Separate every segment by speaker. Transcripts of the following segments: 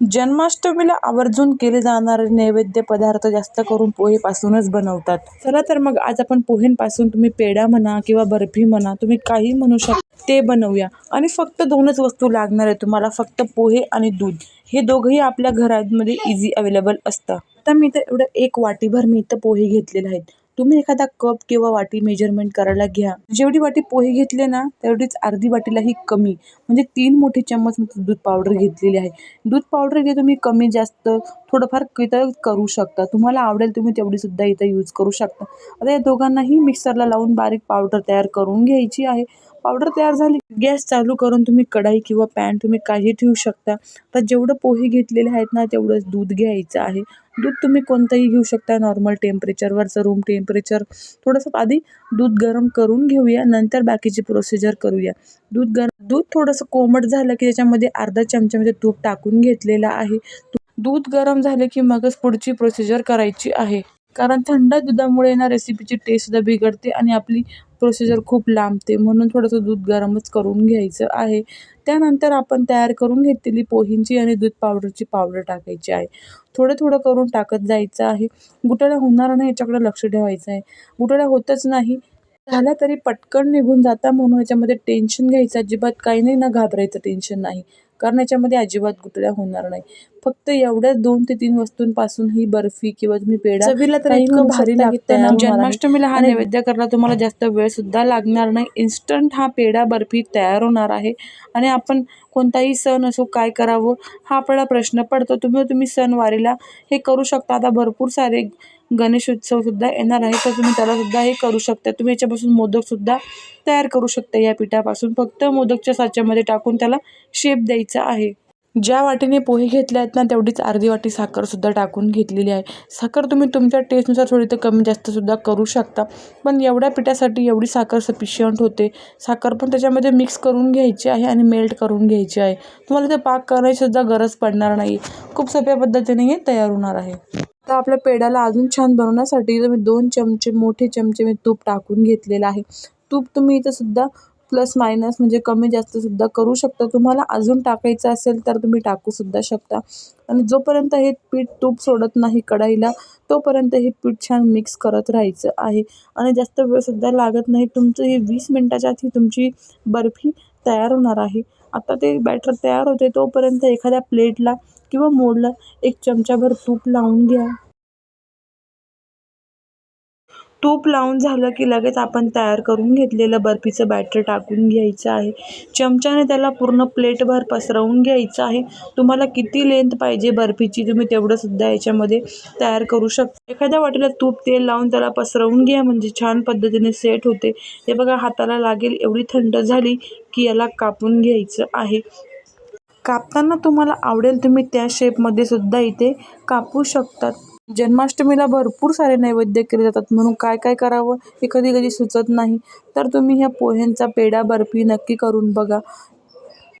Speaker 1: जन्माष्टमीला आवर्जून केले जाणारे नैवेद्य पदार्थ जास्त करून पोहेपासूनच बनवतात. चला तर मग आज आपण पोहेंपासून तुम्ही पेढा म्हणा किंवा बर्फी म्हणा तुम्ही काही म्हणू शकता ते बनवूया. आणि फक्त दोनच वस्तू लागणार आहे तुम्हाला फक्त पोहे आणि दूध. हे दोघंही आपल्या घरामध्ये इझी अवेलेबल असतं. आता मी तर एवढं एक वाटीभर मी इथं पोहे घेतलेले आहेत. तुम्ही एखादा कप किंवा वाटी मेजरमेंट करायला घ्या. जेवढी वाटी पोहे घेतले ना तेवढीच अर्धी वाटीलाही कमी. म्हणजे तीन मोठे चम्मच दूध पावडर घेतलेली आहे. दूध पावडर इथे तुम्ही कमी जास्त थोडंफार इथं करू शकता. तुम्हाला आवडेल तुम्ही तेवढी सुद्धा इथं यूज करू शकता. आता या दोघांनाही मिक्सरला लावून बारीक पावडर तयार करून घ्यायची आहे. पावडर तयार झाली गॅस चालू करून तुम्ही कढाई किंवा पॅन तुम्ही काही ठेवू शकता. तर जेवढं पोहे घेतलेले आहेत ना तेवढंच दूध घ्यायचं आहे. दूध तुम्ही कोणतंही घेऊ शकता नॉर्मल टेम्परेचरवरचं रूम टेम्परेचर थोडंसं आधी दूध गरम करून घेऊया नंतर बाकीची प्रोसिजर करूया. दूध गरम दूध थोडंसं कोमट झालं की त्याच्यामध्ये अर्धा चमच्यामध्ये तूप टाकून घेतलेलं आहे. दूध गरम झालं की मगच पुढची प्रोसिजर करायची आहे. कारण थंड दुधामुळे ना रेसिपीची टेस्टसुद्धा बिघडते आणि आपली प्रोसिजर खूप लांबते म्हणून थोडंसं दूध गरमच करून घ्यायचं आहे. त्यानंतर आपण तयार करून घेतलेली पोहींची आणि दूध पावडरची पावडर टाकायची आहे. थोडं थोडं करून टाकत जायचं आहे. गुटाळा होणार नाही याच्याकडे लक्ष ठेवायचं आहे. गुटाळा होतच नाही. झाला तरी पटकन निघून जाता म्हणून याच्यामध्ये टेन्शन घ्यायचं. अजिबात काही नाही ना घाबरायचं टेन्शन नाही. कारण याच्यामध्ये अजिबात गुटळ्या होणार नाही. फक्त एवढ्याच दोन ते तीन वस्तूंपासून ही बर्फी किंवा तुम्ही पेढा चवीला तर
Speaker 2: काही
Speaker 1: इतकं
Speaker 2: म्हणू
Speaker 1: भारी
Speaker 2: शकता की
Speaker 1: लागतं ना
Speaker 2: होणार.
Speaker 1: जन्माष्टमीला हा नैवेद्य करायला तुम्हाला जास्त वेळ सुद्धा लागणार नाही. इन्स्टंट हा पेढा बर्फी तयार होणार आहे. आणि आपण कोणताही सण असो काय करावं हा आपल्याला प्रश्न पडतो. तुम्ही तुम्ही सणवारीला हे करू शकता. आता भरपूर सारे गणेश येणार आहे. तर तुम्ही त्यालासुद्धा हे करू शकता. तुम्ही याच्यापासून मोदकसुद्धा तयार करू शकता या पिठापासून. फक्त मोदकच्या साच्यामध्ये टाकून त्याला शेप द्यायचा आहे. ज्या वाटीने पोहे घेतले आहेत ना तेवढीच अर्धी वाटी साखरसुद्धा टाकून घेतलेली आहे. साखर तुम्ही तुमच्या टेस्टनुसार थोडी तर कमी जास्तसुद्धा करू शकता. पण एवढ्या पिठासाठी एवढी साखर सफिशियंट होते. साखर पण त्याच्यामध्ये मिक्स करून घ्यायची आहे आणि मेल्ट करून घ्यायची आहे. तुम्हाला ते पाक करायचीसुद्धा गरज पडणार नाही. खूप सोप्या पद्धतीने हे तयार होणार आहे. आता आपल्या पेढ्याला अजून छान बनवण्यासाठी मी दोन चमचे मोठे चमचे मी तूप टाकून घेतलेलं आहे. तूप तुम्ही इथं सुद्धा प्लस मायनस म्हणजे कमी जास्त सुद्धा करू शकता. तुम्हाला अजून टाकायचं असेल तर तुम्ही टाकू सुद्धा शकता. आणि जोपर्यंत हे पीठ तूप सोडत नाही कढाईला तोपर्यंत हे पीठ छान मिक्स करत राहायचं आहे. आणि जास्त वेळसुद्धा लागत नाही. तुमचं हे वीस मिनटाच्या आत ही तुमची बर्फी तयार होणार आहे. आता ते बॅटर तयार होते तोपर्यंत एखाद्या प्लेटला किंवा मोडला एक चमचाभर तूप लावून घ्या. तूप लावून झालं की लगेच आपण तयार करून घेतलेलं बर्फीचं बॅटर टाकून घ्यायचं आहे. चमच्याने त्याला पूर्ण प्लेटभर पसरवून घ्यायचं आहे. तुम्हाला किती लेंथ पाहिजे बर्फीची तुम्ही तेवढं सुद्धा याच्यामध्ये तयार करू शकता. एखाद्या वाटेला तूप तेल लावून त्याला पसरवून घ्या म्हणजे छान पद्धतीने सेट होते. हे बघा हाताला लागेल एवढी थंड झाली की याला कापून घ्यायचं आहे. कापताना तुम्हाला आवडेल तुम्ही त्या शेपमध्ये सुद्धा इथे कापू शकतात. जन्माष्टमीला भरपूर सारे नैवेद्य केले जातात. म्हणून काय काय करावं हे कधी कधी सुचत नाही. तर तुम्ही ह्या पोह्यांचा पेढा बर्फी नक्की करून बघा.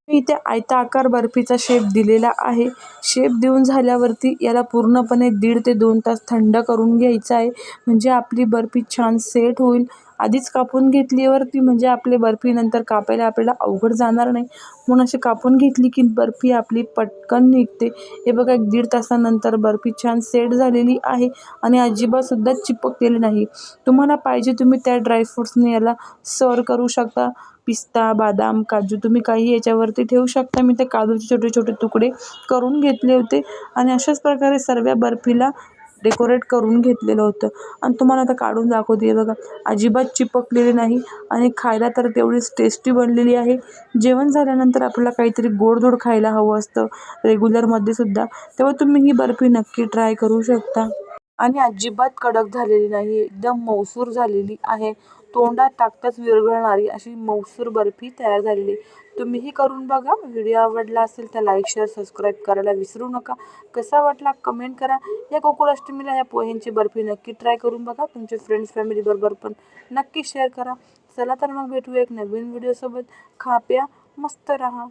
Speaker 1: मी इथे आयता आकार बर्फीचा शेप दिलेला आहे. शेप देऊन झाल्यावरती याला पूर्णपणे दीड ते दोन तास थंड करून घ्यायचं आहे. म्हणजे आपली बर्फी छान सेट होईल. आधीच कापून घेतलीवरती म्हणजे आपली बर्फी नंतर कापायला आपल्याला अवघड जाणार नाही. म्हणून अशी कापून घेतली की बर्फी आपली पटकन निघते. हे बघा एक दीड तासानंतर बर्फी छान सेट झालेली आहे आणि अजिबातसुद्धा चिपकलेली नाही. तुम्हाला पाहिजे तुम्ही त्या ड्रायफ्रुट्सने याला सर्व करू शकता. पिस्ता बदाम काजू तुम्ही काही याच्यावरती ठेवू शकता. मी ते काजूचे छोटे छोटे तुकडे करून घेतले होते. आणि अशाच प्रकारे सर्व बर्फीला डेकोरेट करून घेतलेलं होतं. आणि तुम्हाला आता काढून दाखवते. बघा अजिबात चिपकलेली नाही आणि खायला तर तेवढीच टेस्टी बनलेली आहे. जेवण झाल्यानंतर आपल्याला काहीतरी गोडधोड खायला हवं असतं. रेग्युलरमध्ये सुद्धा. तेव्हा तुम्ही ही बर्फी नक्की ट्राय करू शकता. आणि अजिबात कडक झालेली नाही. एकदम मौसूर झालेली आहे. तोंडात टाकताच विरघळणारी अशी मौसूर बर्फी तयार झालेली. तुम्हीही करून बघा. व्हिडिओ आवडला असेल तर लाईक शेअर सबस्क्राईब करायला विसरू नका. कसा वाटला कमेंट करा. या गोकुळाष्टमीला या पोह्यांची बर्फी नक्की ट्राय करून बघा. तुमच्या फ्रेंड्स फॅमिलीबरोबर पण नक्की शेअर करा. चला तर मग भेटू एक नवीन व्हिडिओसोबत खा प्या. मस्त राहा.